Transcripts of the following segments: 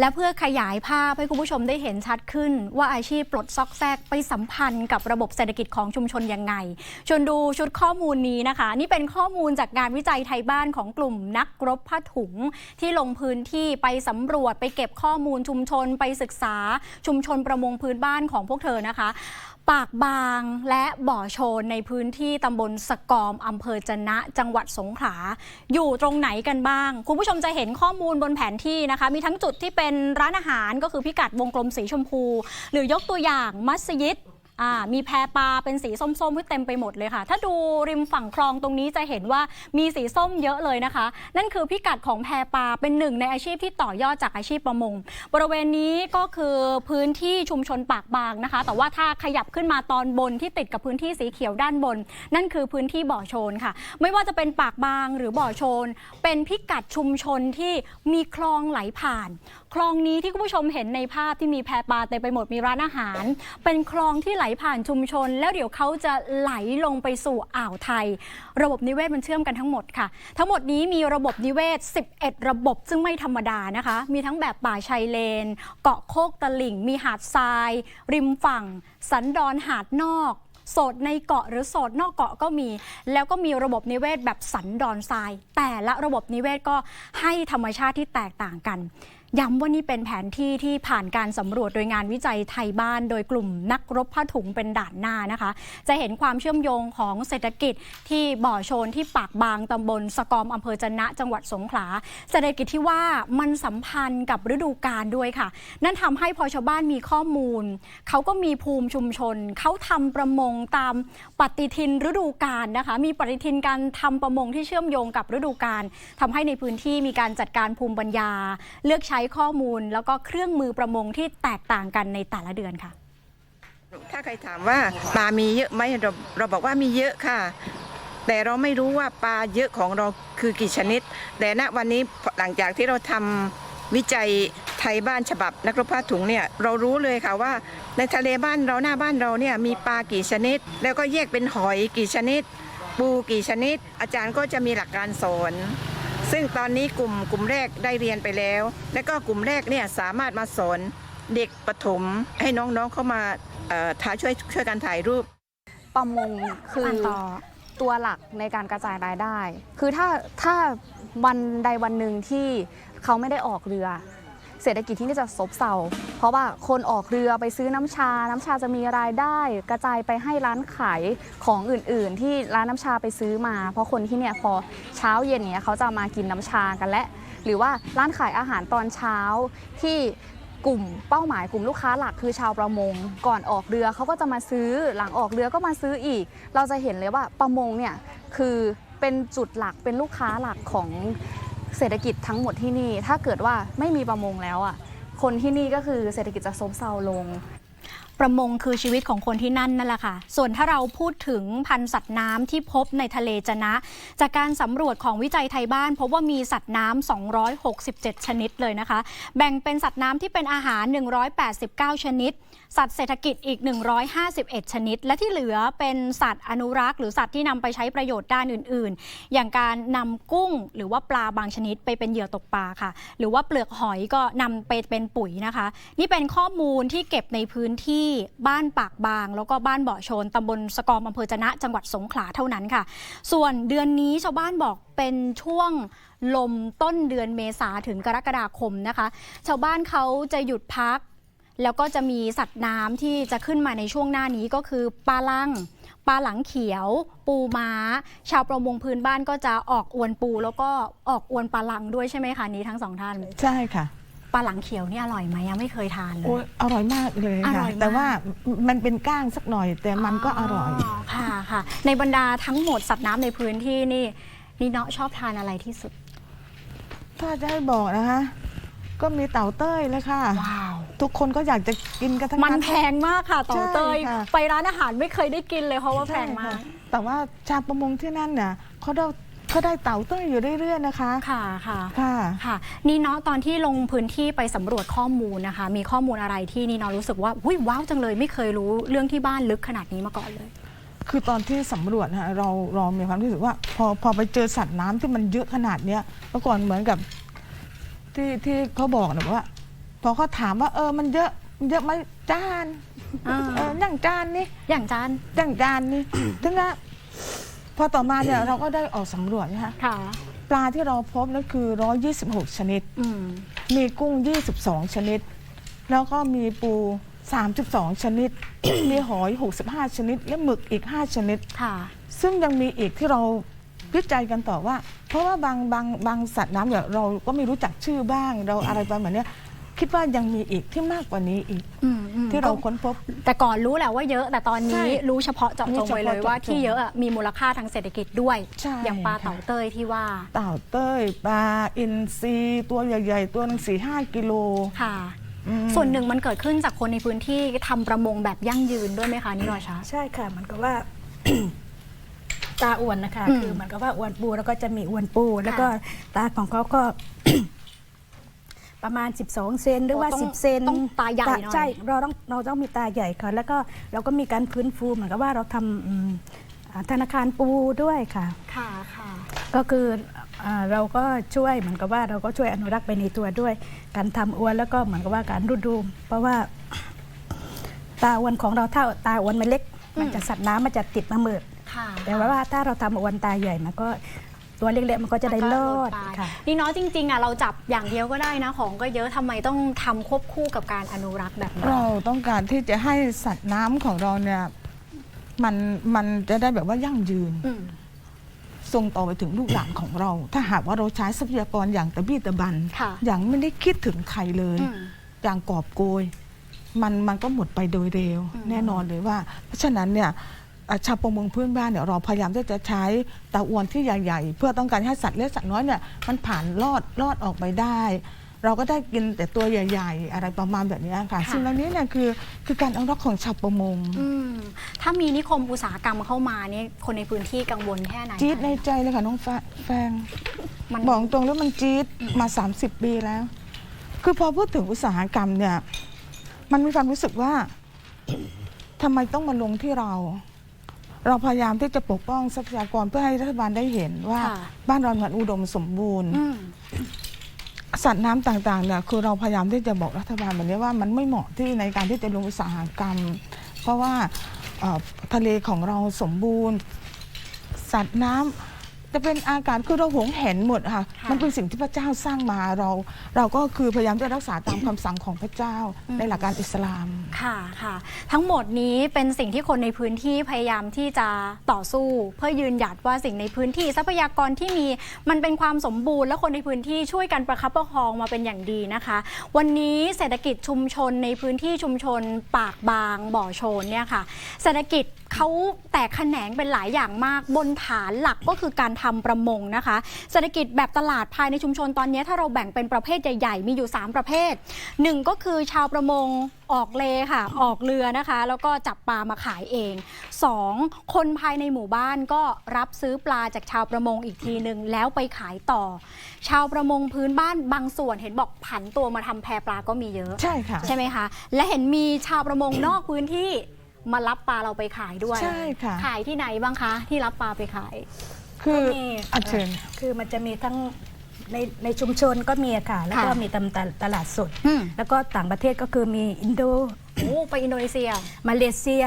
และเพื่อขยายภาพให้คุณผู้ชมได้เห็นชัดขึ้น ว่าอาชีพปลดซอกแซกไปสัมพันธ์กับระบบเศรษฐกิจของชุมชนยังไง ชวนดูชุดข้อมูลนี้นะคะ นี่เป็นข้อมูลจากงานวิจัยไทยบ้านของกลุ่มนักรบผ้าถุง ที่ลงพื้นที่ไปสำรวจไปเก็บข้อมูลชุมชนไปศึกษาชุมชนประมงพื้นบ้านของพวกเธอนะคะปากบางและบ่อโชนในพื้นที่ตำบลสกอมอำเภอจนะ จังหวัดสงขลาอยู่ตรงไหนกันบ้าง คุณผู้ชมจะเห็นข้อมูลบนแผนที่นะคะ มีทั้งจุดที่เป็นร้านอาหารก็คือพิกัดวงกลมสีชมพู หรือยกตัวอย่างมัสยิด อ่ามีแพปลาเป็นสีส้มๆที่เต็มไปหมดเลยค่ะ ถ้าดูริมฝั่งคลองตรงนี้จะเห็นว่ามีสีส้มเยอะเลยนะคะ นั่นคือพิกัดของแพปลาเป็นหนึ่งในอาชีพที่ต่อยอดจากอาชีพประมง บริเวณนี้ก็คือพื้นที่ชุมชนปากบางนะคะ แต่ว่าถ้าขยับขึ้นมาตอนบนที่ติดกับพื้นที่สีเขียวด้านบน นั่นคือพื้นที่บ่อโชนค่ะ ไม่ว่าจะเป็นปากบางหรือบ่อโชน เป็นพิกัดชุมชนที่มีคลองไหลผ่าน คลองนี้ที่คุณผู้ชมเห็นในภาพที่มีแพปลาเต็มไปหมดมีร้านอาหาร เป็นคลองที่ไหลผ่านชุมชน แล้วเดี๋ยวเขาจะไหลลงไปสู่อ่าวไทย ระบบนิเวศมันเชื่อมกันทั้งหมดค่ะ ทั้งหมดนี้มีระบบนิเวศ 11 ระบบซึ่งไม่ธรรมดานะคะ มีทั้งแบบป่าชายเลน เกาะโคกตลิ่ง มีหาดทราย ริมฝั่ง สันดอนหาดนอกโสดในเกาะหรือโสดนอกเกาะก็มี แล้วก็มีระบบนิเวศแบบสันดอนทราย แต่ละระบบนิเวศก็ให้ธรรมชาติที่แตกต่างกัน ย้ำว่านี่เป็นแผนที่ที่ผ่านการสำรวจโดยงานวิจัยไทยบ้าน โดยกลุ่มนักรบผ้าถุงเป็นด่านหน้านะคะ จะเห็นความเชื่อมโยงของเศรษฐกิจที่บ่อโชนที่ปากบางตำบลสกอมอำเภอจนะจังหวัดสงขลาเศรษฐกิจที่ว่ามันสัมพันธ์กับฤดูกาลด้วยค่ะ นั่นทำให้พอชาวบ้านมีข้อมูล เขาก็มีภูมิชุมชน เขาทำประมงตามปฏิทินฤดูกาลนะคะ มีปฏิทินการทำประมงที่เชื่อมโยงกับฤดูกาลทำให้ในพื้นที่มีการจัดการภูมิปัญญา เลือกใช้ช้ข้อมูล แล้วก็เครื่องมือประมงที่แตกต่างกันในแต่ละเดือนค่ะ ถ้าใครถามว่าปลามีเยอะไหมเราเราบอกว่ามีเยอะค่ะ แต่เราไม่รู้ว่าปลาเยอะของเราคือกี่ชนิด แต่ณวันนี้หลังจากที่เราทำวิจัยไทยบ้านฉบับนักรบผ้าถุงเนี่ยเรารู้เลยค่ะว่า ในทะเลบ้านเราหน้าบ้านเราเนี่ยมีปลากี่ชนิด แล้วก็แยกเป็นหอยกี่ชนิด ปูกี่ชนิด อาจารย์ก็จะมีหลักการสอน ซึ่งตอนนี้กลุ่มกลุ่มแรกได้เรียนไปแล้ว และก็กลุ่มแรกเนี่ยสามารถมาสอนเด็กประถมให้น้องๆเข้ามาเอ่อท้าช่วยช่วยกันถ่ายรูป ประมงคืออ่านต่อตัวหลักในการกระจายรายได้ คือถ้าถ้าวันใดวันหนึ่งที่เขาไม่ได้ออกเรือ เศรษฐกิจที่นี่จะซบเซาเพราะว่าคนออกเรือไปซื้อน้ำชา น้ำชาจะมีรายได้ กระจายไปให้ร้านขายของอื่น ๆ ที่ร้านน้ำชาไปซื้อมา เพราะคนที่เนี่ยพอเช้าเย็นเนี่ยเขาจะมากินน้ำชากันและหรือว่าร้านขายอาหารตอนเช้าที่กลุ่มเป้าหมายกลุ่มลูกค้าหลักคือชาวประมง ก่อนออกเรือเขาก็จะมาซื้อหลังออกเรือก็มาซื้ออีก เราจะเห็นเลยว่าประมงเนี่ยคือเป็นจุดหลักเป็นลูกค้าหลักของ เศรษฐกิจทั้งหมดที่นี่ ถ้าเกิดว่าไม่มีประมงแล้วอะคนที่นี่ก็คือเศรษฐกิจจะซบเซาลง ประมงคือชีวิตของคนที่นั่นนั่นแหละค่ะ ส่วนถ้าเราพูดถึงพันธุ์สัตว์น้ำที่พบในทะเลจะนะ จากการสำรวจของวิจัยไทยบ้าน พบว่ามีสัตว์น้ำ267 ชนิดเลยนะคะ แบ่งเป็นสัตว์น้ำที่เป็นอาหาร 189 ชนิด สัตว์เศรษฐกิจอีก 151 ชนิด และที่เหลือเป็นสัตว์อนุรักษ์ หรือสัตว์ที่นำไปใช้ประโยชน์ด้านอื่น ๆ อย่างการนำกุ้งหรือว่าปลาบางชนิดไปเป็นเหยื่อตกปลาค่ะ หรือว่าเปลือกหอยก็นำไปเป็นปุ๋ยนะคะ นี่เป็นข้อมูลที่เก็บในพื้นที่บ้านปากบาง แล้วก็บ้านเบาะโชนตำบลสกอมอำเภอจะนะจังหวัดสงขลาเท่านั้นค่ะ ส่วนเดือนนี้ชาวบ้านบอกเป็นช่วงลมต้นเดือนเมษาถึงกรกฎาคมนะคะ ชาวบ้านเขาจะหยุดพัก แล้วก็จะมีสัตว์น้ำที่จะขึ้นมาในช่วงหน้านี้ก็คือปลาลังปลาหลังเขียว ปูม้า ชาวประมงพื้นบ้านก็จะออกอวนปู แล้วก็ออกอวนปลาลังด้วยใช่ไหมคะนี้ทั้งสองท่าน ใช่ค่ะ ปลาหลังเขียวนี่อร่อยไหมยังไม่เคยทานเลโอ้ย ยอร่อยมากเลยอร่ค่ะอยมาก แต่ว่ามันเป็นก้างสักหน่อย แต่มันก็อร่อย ค่ะค่ะ ในบรรดาทั้งหมดสัตว์น้ำในพื้นที่นี่นี่เนาะชอบทานอะไรที่สุด ถ้าจะให้บอกนะคะ ก็มีเต่าเต้ยเลยค่ะ ว้าว ทุกคนก็อยากจะกินกันทั้งมันนั้น แพงมากค่ะต่อเตย ใช่ค่ะ ไปร้านอาหารไม่เคยได้กินเลยเพราะว่าแพงมากใช่ค่ะแต่ว่าชาวประมงที่นั่นเนี่ยเขาได้เขาได้เต่าเต้ยอยู่เรื่อยๆนะคะ ค่ะค่ะ ค่ะ ค่ะ นี่เนาะตอนที่ลงพื้นที่ไปสำรวจข้อมูลนะคะ มีข้อมูลอะไรที่นี่เนาะรู้สึกว่าอุ้ยว้าวจังเลยไม่เคยรู้เรื่องที่บ้านลึกขนาดนี้มาก่อนเลย คือตอนที่สำรวจนะเราเรามีความรู้สึกว่า พอพอไปเจอสัตว์น้ำที่มันเยอะขนาดเนี้ยเมื่อก่อนเหมือนกับ ที่ที่เขาบอกนะว่า พอเขาถามว่า เออมันเยอะเยอะไหมจานอ่า เอออย่างจานนี่อย่างจาน อย่างจานนี่ ถึงนะ พอต่อมาเนี่ยเราก็ได้ออกสำรวจนะคะค่ะ ปลาที่เราพบนั่นคือ 126 ชนิด อืม มีกุ้ง 22 ชนิด แล้วก็มีปู 32 ชนิด มีหอย 65 ชนิด และหมึกอีก 5 ชนิด ค่ะ ซึ่งยังมีอีกที่เราวิจัยกันต่อว่า เพราะว่าบางบางบางสัตว์น้ำเนี่ยเราก็ไม่รู้จักชื่อบ้าง เราอะไรประมาณเนี้ย คิดว่ายังมีอีกที่มากกว่านี้อีก อืมอืมที่เราค้นพบ แต่ก่อนรู้แหละว่าเยอะ แต่ตอนนี้ใช่รู้เฉพาะเจาะจงไปเลยรู้เฉพาะว่าเจาะจงที่เยอะอะมีมูลค่าทางเศรษฐกิจด้วย ใช่อย่างปลาค่ะ เต่าเต้ยที่ว่า เต่าเต้ยปลาอินทรีตัวใหญ่ ๆ ตัวหนึ่งสี่ห้ากิโล ค่ะ อืม ส่วนหนึ่งมันเกิดขึ้นจากคนในพื้นที่ทำประมงแบบยั่งยืนด้วยไหมคะนี่รอยชา ใช่ค่ะเหมันก็ว่า ตาอ้วนนะคะ อืมคือเหมันก็ว่าอ้วนปูแล้วก็จะมีอ้วนปู แล้วก็ค่ะตาของเขาก็ ประมาณ 12 เซนหรือว่า โอ้ต้อง10 เซนต้องตาใหญ่หน่อย ใช่เราต้องเราต้องมีตาใหญ่ค่ะ แล้วก็เราก็มีการฟื้นฟูเหมือนกับว่าเราทำอืมอ่าธนาคารปูด้วยค่ะ ค่ะค่ะ ก็คืออ่าเราก็ช่วยเหมือนกับว่าเราก็ช่วยอนุรักษ์ไปในตัวด้วย การทำอวนแล้วก็เหมือนกับว่าการรูดดูมเพราะว่า ตาอวนของเราถ้าตาอวนมันเล็ก มันจะสัตว์น้ำมันจะติดมาเมิดค่ะแต่ว่าถ้าเราทำอวนตาใหญ่มันก็ ตัวเล็กๆมันก็จะได้รอดมันก็ค่ะ นี่เนาะจริงๆอะเราจับอย่างเดียวก็ได้นะของก็เยอะทำไมต้องทำควบคู่กับการอนุรักษ์แบบนี้เราต้องการที่จะให้สัตว์น้ำของเราเนี่ยมันมันจะได้แบบว่ายั่งยืนอืมส่งต่อไปถึงลูกหลานของเรา ถ้าหากว่าเราใช้ทรัพยากรอย่างตะบี้ตะบันค่ะอย่างไม่ได้คิดถึงใครเลยอืมอย่างกอบโกย มันมันก็หมดไปโดยเร็วอืมแน่นอนเลยว่า เพราะฉะนั้นเนี่ยอะ ชาวประมงพื้นบ้านเนี่ยเราพยายามที่จะใช้ตะอวนที่ใหญ่ๆ เพื่อต้องการให้สัตว์เล็กสัตว์น้อยเนี่ยมันผ่านลอดลอดออกไปได้ เราก็ได้กินแต่ตัวใหญ่ ๆ อะไรประมาณแบบนี้ค่ะซึ่งอันนี้เนี่ยคือคือการอนุรักษ์ของชาวประมง อืมถ้ามีนิคมอุตสาหกรรมเข้ามานี่คนในพื้นที่กังวลแค่ไหนจี๊ดในคะใจเลยค่ะน้องแฟแฟง มันบอกตรงแล้วมันจี๊ดมา 30 ปีแล้ว คือพอพูดถึงอุตสาหกรรมเนี่ย มันมีความรู้สึกว่า ทำไมต้องมาลงที่เรา เราพยายามที่จะปกป้องทรัพยากรเพื่อให้รัฐบาลได้เห็นว่าค่ะ บ้านเรามันอุดมสมบูรณ์ อืม สัตว์น้ำต่างๆเนี่ยคือเราพยายามที่จะบอกรัฐบาลแบบนี้ว่ามันไม่เหมาะที่ในการที่จะลงอุตสาหกรรม เพราะว่าเอ่อทะเลของเราสมบูรณ์ สัตว์น้ำ จะเป็นอากาศคือเราหวงเห็นหมดค่ะค่ะ มันเป็นสิ่งที่พระเจ้าสร้างมาเรา เราก็คือพยายามจะรักษาตามคำสั่งของพระเจ้าอืมในหลักการอิสลามค่ะค่ะ ทั้งหมดนี้เป็นสิ่งที่คนในพื้นที่พยายามที่จะต่อสู้ เพื่อยืนหยัดว่าสิ่งในพื้นที่ทรัพยากรที่มีมันเป็นความสมบูรณ์และคนในพื้นที่ช่วยกันประคับประคองมาเป็นอย่างดีนะคะ วันนี้เศรษฐกิจชุมชนในพื้นที่ชุมชน ปากบางบ่อโชนเนี่ยค่ะ เศรษฐกิจเขาแตกแขนงเป็นหลายอย่างมากบนฐานหลักก็คือการทำประมงนะคะ เศรษฐกิจแบบตลาดภายในชุมชนตอนนี้ถ้าเราแบ่งเป็นประเภทใหญ่ๆ มีอยู่ 3 ประเภทหนึ่งก็คือชาวประมงออกเลค่ะ ออกเรือนะคะ แล้วก็จับปลามาขายเอง 2. คนภายในหมู่บ้านก็รับซื้อปลาจากชาวประมงอีกทีหนึ่งแล้วไปขายต่อ ชาวประมงพื้นบ้านบางส่วนเห็นบอกผันตัวมาทำแพปลาก็มีเยอะ ใช่ค่ะ ใช่ไหมคะ และเห็นมีชาวประมงนอกพื้นที่มารับปลาเราไปขายด้วย ใช่ค่ะ ขายที่ไหนบ้างคะ ที่รับปลาไปขาย คือมีอาเชิญ คือมันจะมีทั้งในในชุมชนก็มีค่ะ แล้วก็ค่ะมีตามตตลาดสด อืม แล้วก็ต่างประเทศก็คือมีอินโด โอ้ไปอินโดนีเซีย มาเลเซีย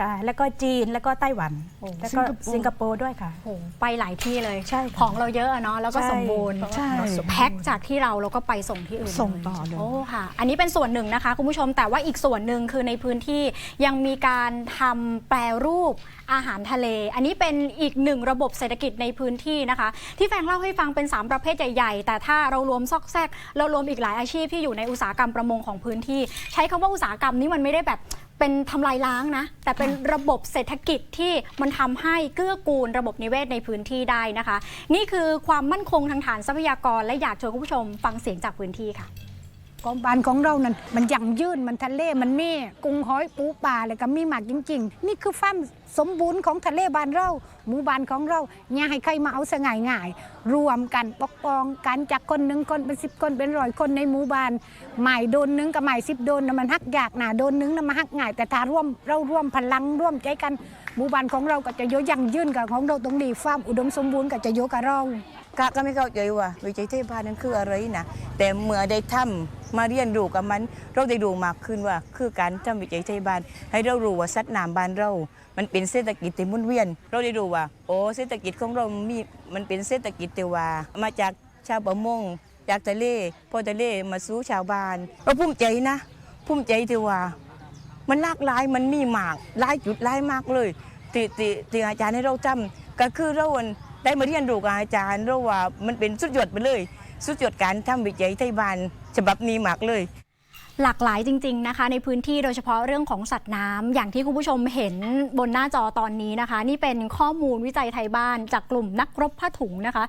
ค่ะ แล้วก็จีนแล้วก็ไต้หวัน โอ้ แล้วก็สิงคโปร์ด้วยค่ะโอ้ไปหลายที่เลย ใช่ค่ะของเราเยอะอะเนาะแล้วก็ใช่สมบูรณ์ใช่แพ็คจากที่เราแล้วก็ไปส่งที่อื่นส่งต่อเลย โอ้ค่ะ อันนี้เป็นส่วนหนึ่งนะคะคุณผู้ชมแต่ว่าอีกส่วนหนึ่งคือในพื้นที่ยังมีการทำแปรรูปอาหารทะเล อันนี้เป็นอีกหนึ่งระบบเศรษฐกิจในพื้นที่นะคะ ที่แฟงเล่าให้ฟังเป็น 3 ประเภทใหญ่ ๆ แต่ถ้าเรารวมซอกแซกเรารวมอีกหลายอาชีพที่อยู่ในอุตสาหกรรมประมงของพื้นที่ ใช้คำว่าอุตสาหกรรมนี้มันไม่ได้แบบ เป็นทำลายล้างนะ แต่เป็นระบบเศรษฐกิจที่มันทำให้เกื้อกูลระบบนิเวศในพื้นที่ได้นะคะ นี่คือความมั่นคงทางฐานทรัพยากรและอยากชวนคุณผู้ชมฟังเสียงจากพื้นที่ค่ะ กองบ้านของเรานั่นมันยั่งยืนมันทะเลมันมีกุ้งหอยปูปลาอะไรก็มีมากจริง ๆ นี่คือความสมบูรณ์ของทะเลบ้านเราหมู่บ้านของเราอย่าให้ใครมาเอาสง่ายง่ายรวมกันปกป้องกันจากคนหนึ่งคนเป็นสิบคนเป็นร้อยคนในหมู่บ้านหมายโดนหนึ่งกับหมายสิบโดนนะมันหักยากหนาโดนหนึงน่ะมันหักง่าย แต่ถ้าร่วมเราร่วมพลังร่วมใจกันหมู่บ้านของเราก็จะโยยั่งยืนกับของเราตรงนี้ความอุดมสมบูรณ์ก็จะโยกับเรา กะก็ไม่เข้าใจว่าวิจัยเทพานั้นคืออะไรนะแต่เมื่อได้ทำมาเรียนรู้กับมันเราได้รู้มากขึ้นว่า คือการทำวิจัยเทพานให้เรารู้ว่าสัตว์น้ำบ้านเรา มันเป็นเศรษฐกิจที่มุ่นเวียน เราได้รู้ว่า โอ้เศรษฐกิจของเรามีมันเป็นเศรษฐกิจที่ว่ามาจากชาวประมงจากทะเลพอทะเลมาสู่ชาวบ้านเราภูมิใจนะภูมิใจที่ว่า มันหลากหลายมันมีมากหลายจุดหลายมากเลยที่ที่ที่อาจารย์ให้เราจำก็คือเราอั่น ได้มาเรียนรู้กับอาจารย์เราว่ามันเป็นสุดยอดไปเลย สุดยอดการทำวิจัยไทยบานฉบับนี้มากเลยหลากหลายจริง ๆนะคะ ในพื้นที่โดยเฉพาะเรื่องของสัตว์น้ำอย่างที่คุณผู้ชมเห็นบนหน้าจอตอนนี้นะคะ นี่เป็นข้อมูลวิจัยไทยบ้านจากกลุ่มนักรบผ้าถุงนะคะ